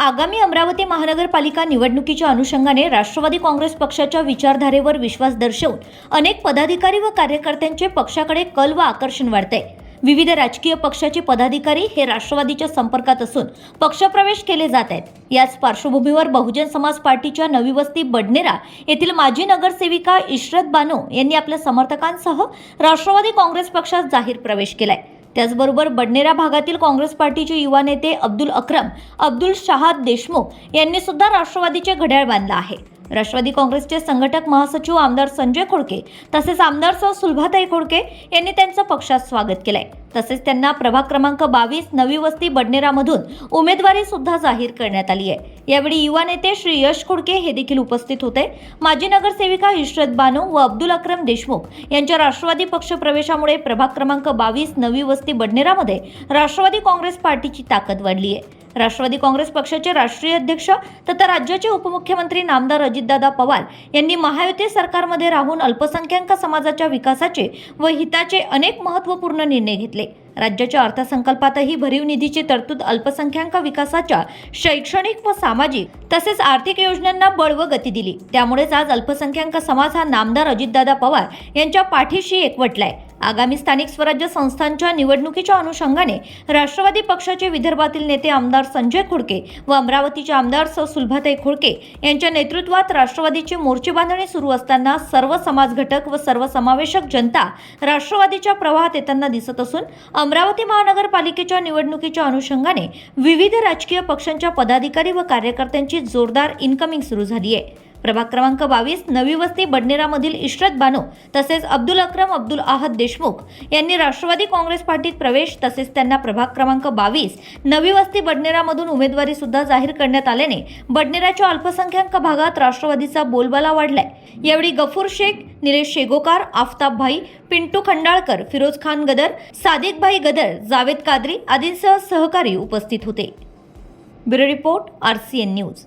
आगामी अमरावती महानगरपालिका निवडणुकीच्या अनुषंगाने राष्ट्रवादी काँग्रेस पक्षाच्या विचारधारेवर विश्वास दर्शवून अनेक पदाधिकारी व कार्यकर्त्यांचे पक्षाकडे कल व आकर्षण वाढते. विविध राजकीय पक्षाचे पदाधिकारी हे राष्ट्रवादीच्या संपर्कात असून पक्षप्रवेश केले जात आहेत. याच पार्श्वभूमीवर बहुजन समाज पार्टीच्या नवी वस्ती बडनेरा येथील माजी नगरसेविका इशरत बानो यांनी आपल्या समर्थकांसह राष्ट्रवादी काँग्रेस पक्षात जाहीर प्रवेश केलाय. त्याचबरोबर बडनेरा भागातील काँग्रेस पार्टीचे युवा नेते अब्दुल अक्रम अब्दुल शहाद देशमुख यांनी सुद्धा राष्ट्रवादीचे घड्याळ बांधलं आहे. राष्ट्रवादी काँग्रेसचे संघटक महासचिव आमदार संजय खोडके तसेच आमदार सह सुलभाताई खोडके यांनी त्यांचं पक्षात स्वागत केलंय. तसेच त्यांना प्रभाग क्रमांक बावीस नवी वस्ती बडनेरामधून उमेदवारी सुद्धा जाहीर करण्यात आली आहे. यावेळी युवा नेते श्री यश खोडके हे देखील उपस्थित होते. माजी नगरसेविका इशरत बानो व अब्दुल अक्रम देशमुख यांच्या राष्ट्रवादी पक्ष प्रवेशामुळे प्रभाग क्रमांक बावीस नवी वस्ती बडनेरामध्ये राष्ट्रवादी काँग्रेस पार्टीची ताकद वाढली आहे. राष्ट्रवादी काँग्रेस पक्षाचे राष्ट्रीय अध्यक्ष तथा राज्याचे उपमुख्यमंत्री नामदार अजितदादा पवार यांनी महायुती सरकारमध्ये राहून अल्पसंख्याक समाजाच्या विकासाचे व हिताचे अनेक महत्त्वपूर्ण निर्णय घेतले. राज्याच्या अर्थसंकल्पातही भरीव निधीची तरतूद अल्पसंख्याक विकासाच्या शैक्षणिक व सामाजिक तसेच आर्थिक योजनांना बळ व गती दिली. त्यामुळेच आज अल्पसंख्याक समाज हा नामदार अजितदादा पवार यांच्या पाठीशी एकवटलाय. आगामी स्थानिक स्वराज्य संस्थांच्या निवडणुकीच्या अनुषंगाने राष्ट्रवादी पक्षाचे विदर्भातील नेते आमदार संजय खोडके व अमरावतीचे आमदार स. सुलभाताई खोडके यांच्या नेतृत्वात राष्ट्रवादीची मोर्चे बांधणी सुरू असताना सर्व समाज घटक व सर्वसमावेशक जनता राष्ट्रवादीच्या प्रवाहात येताना दिसत असून अमरावती महानगरपालिकेच्या निवडणुकीच्या अनुषंगाने विविध राजकीय पक्षांच्या पदाधिकारी व कार्यकर्त्यांची जोरदार इन्कमिंग सुरू झाली आहे. प्रभाग क्रमांक बावीस नवी वस्ती बडनेरामधील इशरत बानो तसेच अब्दुल अक्रम अब्दुल आहद देशमुख यांनी राष्ट्रवादी काँग्रेस पार्टीत प्रवेश तसेच त्यांना प्रभाग क्रमांक बावीस नवी वस्ती बडनेरामधून उमेदवारी सुद्धा जाहीर करण्यात आल्याने बडनेराच्या अल्पसंख्याक भागात राष्ट्रवादीचा बोलबाला वाढलाय. यावेळी गफूर शेख निलेश शेगोकार आफताब भाई पिंटू खंडाळकर फिरोज खान गदर सादिक भाई गदर जावेद कादरी आदींसह सहकारी उपस्थित होते. Bureau report R C N news.